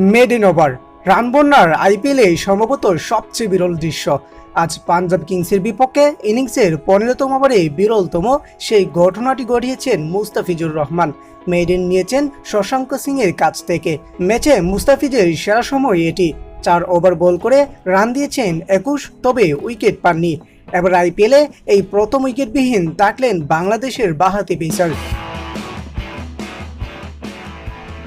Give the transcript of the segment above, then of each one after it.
Made in over run বন্যার আইপিএলে সম্ভবত সবচেয়ে বিরল দৃশ্য। আজ পাঞ্জাব কিংসের বিপক্ষে ইনিংসের পনেরোতম ওভারে বিরলতম সেই ঘটনাটি ঘটিয়েছেন মুস্তাফিজুর রহমান। মেডেন নিয়েছেন শশাঙ্ক সিং এর কাছ থেকে। ম্যাচে মুস্তাফিজের সেরা সময় এটি। চার ওভার বল করে রান দিয়েছেন একুশ, তবে উইকেট পাননি। এবার আইপিএলে এই প্রথম উইকেটবিহীন থাকলেন বাংলাদেশের বাহাতি পেসার।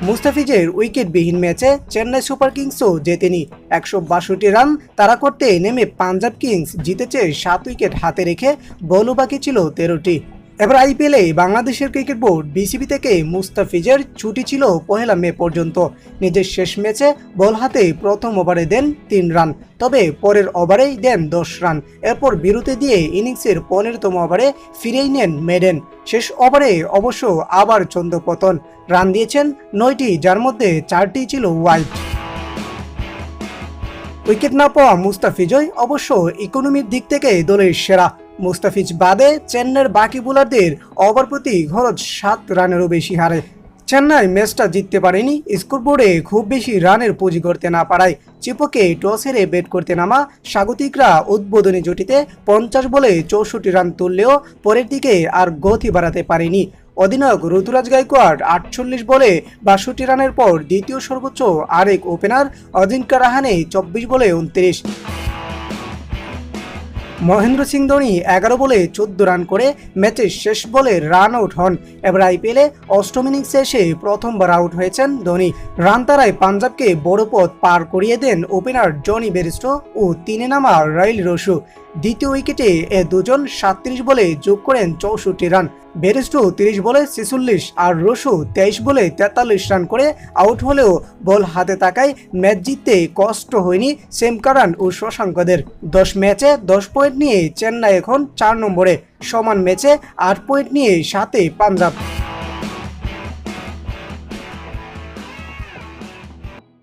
মুস্তাফিজের উইকেটবিহীন ম্যাচে চেন্নাই সুপার কিংসও জেতেনি একশো বাষট্টি রান তারা করতে নেমে পাঞ্জাব কিংস জিতেছে সাত উইকেট হাতে রেখে। বলু বাকি ছিল তেরোটি। এবার আইপিএলে বাংলাদেশের ক্রিকেট বোর্ড বিসিবি থেকে মুস্তাফিজের ছুটি ছিল পহেলা মে পর্যন্ত। নিজের শেষ ম্যাচে বল হাতে প্রথম ওভারে দেন তিন রান, তবে পরের ওভারেই দেন দশ রান। এরপর বিরতি দিয়ে ইনিংসের পনেরোতম ওভারে ফিরেই নেন মেডেন। শেষ ওভারে অবশ্য আবার চন্দ্রপতন রান দিয়েছেন নয়টি, যার মধ্যে চারটি ছিল ওয়াইড উইকেট না পাওয়া মুস্তাফিজই অবশ্য ইকোনমির দিক থেকে দলের সেরা। মুস্তাফিজ বাদে চেন্নাইয়ের বাকি বোলারদের ওভার প্রতি খরচ সাত রানেরও বেশি হারে। চেন্নাই ম্যাচটা জিততে পারেনি, স্কোরবোর্ডে খুব বেশি রানের পুঁজি করতে না পারায় চিপকে টস হেরে ব্যাট করতে নামা স্বাগতিকরা উদ্বোধনী জুটিতে পঞ্চাশ বলে চৌষট্টি রান তুললেও পরের দিকে আর গতি বাড়াতে পারেনি। অধিনায়ক ঋতুরাজ গাইকোয়াড় আটচল্লিশ বলে বাষট্টি রানের পর দ্বিতীয় সর্বোচ্চ আরেক ওপেনার অজিঙ্কা রাহানে চব্বিশ বলে উনত্রিশ। মহেন্দ্র সিং ধোনি এগারো বলে চোদ্দ রান করে ম্যাচের শেষ বলে রান আউট হন। এবার আইপিএলে অষ্টম ইনিংসে এসে প্রথমবার আউট হয়েছেন ধোনি। রান তারায় পাঞ্জাবকে বড় পথ পার করিয়ে দেন ওপেনার জনি বেরিস্টো ও তিনে নামা রাইল রসু। দ্বিতীয় উইকেটে এ দুজন সাতত্রিশ বলে যোগ করেন চৌষট্টি রান। বেরিস্টো তিরিশ বলে ছেচল্লিশ আর রসু তেইশ বলে তেতাল্লিশ রান করে আউট হলেও বল হাতে থাকায় ম্যাচ জিততে কষ্ট হয়নি সেমকারান ও শশাঙ্কদের। দশ ম্যাচে দশ পয়েন্ট নিয়ে চেন্নাই এখন চার নম্বরে। সমান ম্যাচে আট পয়েন্ট নিয়ে সাথে পাঞ্জাব।